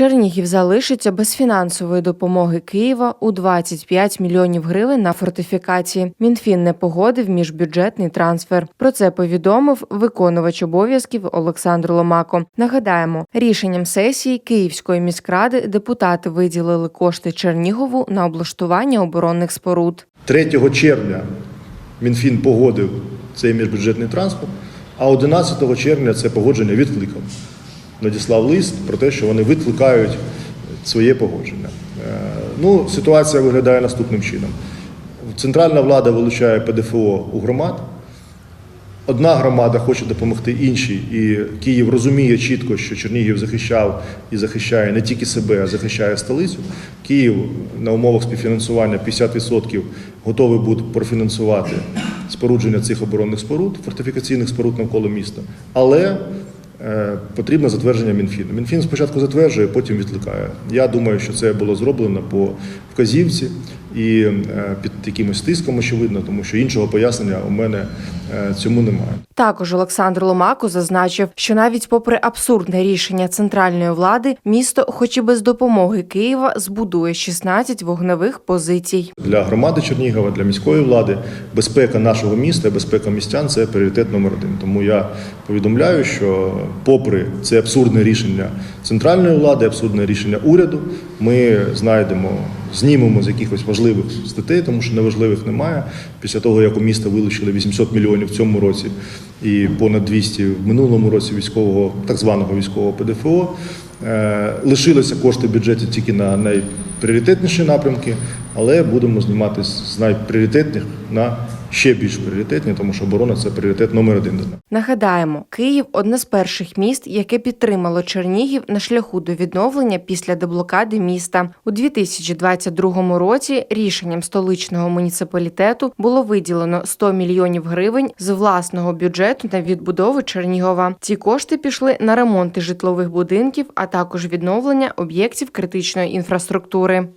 Чернігів залишиться без фінансової допомоги Києва у 25 мільйонів гривень на фортифікації. Мінфін не погодив міжбюджетний трансфер. Про це повідомив виконувач обов'язків Олександр Ломако. Нагадаємо, рішенням сесії Київської міськради депутати виділили кошти Чернігову на облаштування оборонних споруд. 3 червня Мінфін погодив цей міжбюджетний транспорт, а 11 червня це погодження відкликав. Надіслав лист про те, що вони відкликають своє погодження. Е, Ну, ситуація виглядає наступним чином. Центральна влада вилучає ПДФО у громад. Одна громада хоче допомогти іншій, і Київ розуміє чітко, що Чернігів захищав і захищає не тільки себе, а захищає столицю. Київ на умовах співфінансування 50% готовий буде профінансувати спорудження цих оборонних споруд, фортифікаційних споруд навколо міста. Але е, потрібне затвердження Мінфіну. Мінфін спочатку затверджує, потім відкликає. Я думаю, що це було зроблено по вказівці і е, під якимось тиском, очевидно, тому що іншого пояснення у мене е, цьому немає. Також Олександр Ломако зазначив, що навіть попри абсурдне рішення центральної влади, місто, хоч і без допомоги Києва, збудує 16 вогневих позицій. Для громади Чернігова, для міської влади, безпека нашого міста, безпека містян це пріоритет номер один. Тому я повідомляю, що, попри це абсурдне рішення центральної влади, абсурдне рішення уряду, ми знайдемо, знімемо з якихось важливих статей, тому що неважливих немає. Після того, як у міста вилучили 800 мільйонів в цьому році і понад 200 в минулому році військового, так званого військового ПДФО, е, лишилися кошти в бюджеті тільки на найпріоритетніші напрямки, але будемо знімати з найпріоритетних на ще більш пріоритетні, тому що оборона це пріоритет номер один. Нагадаємо, Київ одне з перших міст, яке підтримало Чернігів на шляху до відновлення після деблокади міста. У 2022 році рішенням столичного муніципалітету було виділено 100 мільйонів гривень з власного бюджету на відбудову Чернігова. Ці кошти пішли на ремонти житлових будинків, а також відновлення об'єктів критичної інфраструктури.